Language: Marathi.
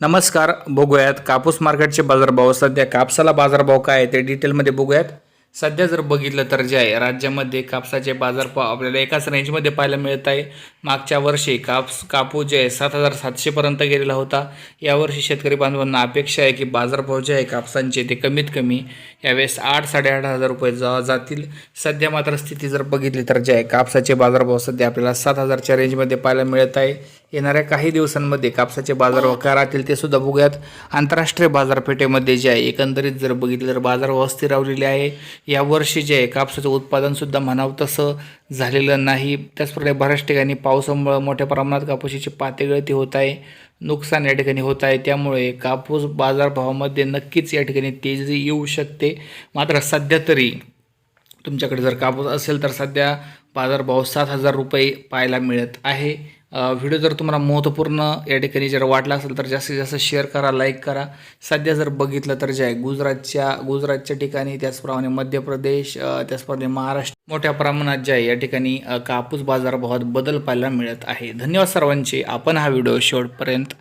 नमस्कार बघूयात. कापूस मार्केटचे बाजारभाव. सध्या कापसाला बाजारभाव काय आहे ते डिटेलमध्ये बघूयात. सध्या जर बघितलं तर जे आहे राज्यामध्ये कापसाचे बाजारभाव आपल्याला एकाच रेंजमध्ये पाहायला मिळत आहे. मागच्या वर्षी काप्स कापूस जे आहे सात हजार सातशेपर्यंत गेलेला होता. यावर्षी शेतकरी बांधवांना अपेक्षा आहे की बाजारभाव जे आहे कापसांचे ते कमीत कमी यावेळेस आठ साडेआठ हजार रुपये जा जातील. सध्या मात्र स्थिती जर बघितली तर जे आहे कापसाचे बाजारभाव सध्या आपल्याला सात हजारच्या रेंजमध्ये पाहायला मिळत आहे. येणाऱ्या काही दिवसांमध्ये कापसाचे बाजारभाव काय राहतील ते सुद्धा बघूयात. आंतरराष्ट्रीय बाजारपेठेमध्ये जे आहे एकंदरीत जर बघितलं तर बाजारभाव स्थिरावलेले आहे. यावर्षी जे आहे कापसाचं उत्पादनसुद्धा म्हणावं तसं झालेलं नाही. त्याचप्रमाणे बऱ्याच ठिकाणी पावसामुळं मोठ्या प्रमाणात कापूसाची पाते गळती होत आहे नुकसान या ठिकाणी होत आहे. त्यामुळे कापूस बाजारभावामध्ये नक्कीच या ठिकाणी तेजी येऊ शकते. मात्र सध्या तरी तुमच्याकडे जर कापूस असेल तर सध्या बाजारभाव सात हजार रुपये पाहायला मिळत आहे. व्हिडिओ जर तुम्हाला महत्त्वपूर्ण या ठिकाणी जर वाटला असेल तर जास्तीत जास्त शेअर करा लाईक करा. सध्या जर बघितलं तर जे आहे गुजरातच्या गुजरातच्या ठिकाणी त्याचप्रमाणे मध्य प्रदेश त्याचप्रमाणे महाराष्ट्र मोठ्या प्रमाणात जे आहे या ठिकाणी कापूस बाजारभावात बदल पाहायला मिळत आहे. धन्यवाद सर्वांचे. आपण हा व्हिडिओ शेवटपर्यंत